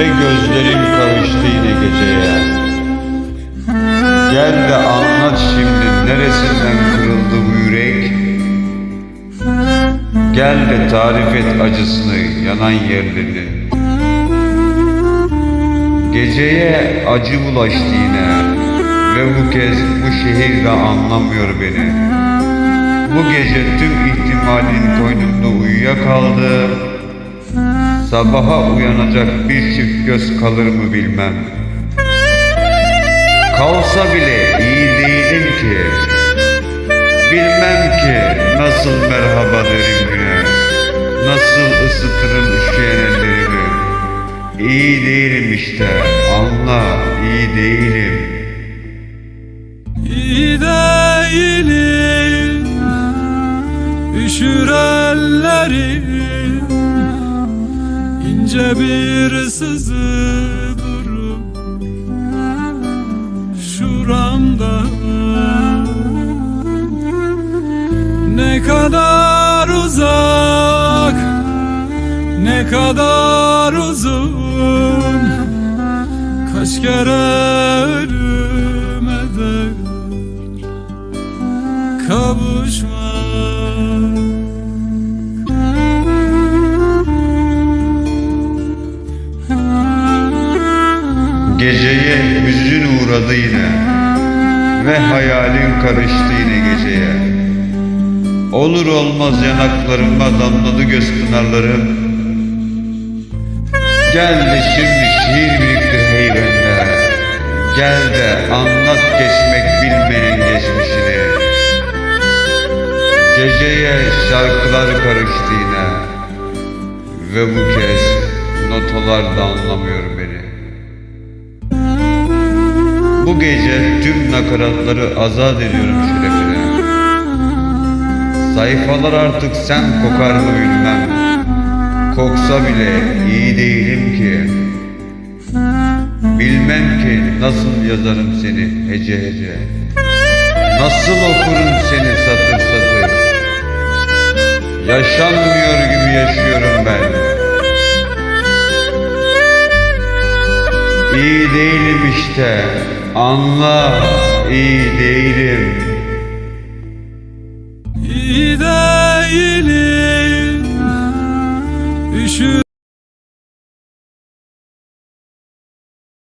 ve gözlerim kavuştuydu geceye. Gel de anlat şimdi neresinden kırıldı bu yürek. Gel de tarif et acısını, yanan yerlerini. Geceye acı bulaştı yine ve bu kez bu şehir de anlamıyor beni. Bu gece tüm ihtimalin koynumda uyuyakaldı. kaldı. Sabaha uyanacak bir çift göz kalır mı bilmem. Kalsa bile iyi değilim ki. Bilmem ki nasıl merhaba derim güne. Nasıl ısıtırım üşüyen ellerimi. İyi değilim işte anla iyi değilim. İyi değilim Üşür ellerim ince bir sızı durup Şuramda. Ne kadar uzak Ne kadar uzun. Kaç kere ölüme dek kavuşma Geceye hüzün uğradı yine ve hayalin karıştı yine geceye. Olur olmaz yanaklarıma damladı göz pınarlarım. Gel de şimdi şiir biriktir heybenle. Gel de anlat geçmek bilmeyen geçmişini. Geceye şarkılar karıştı yine ve bu kez notalar da anlamıyor Bu gece tüm nakaratları azat ediyorum şerefine. Sayfalar artık sen kokar mı bilmem. Koksa bile iyi değilim ki. Bilmem ki nasıl yazarım seni hece hece. Nasıl okurum seni satır satır. Yaşanmıyor gibi yaşıyorum ben. İyi değilim işte. Anla, iyi değilim.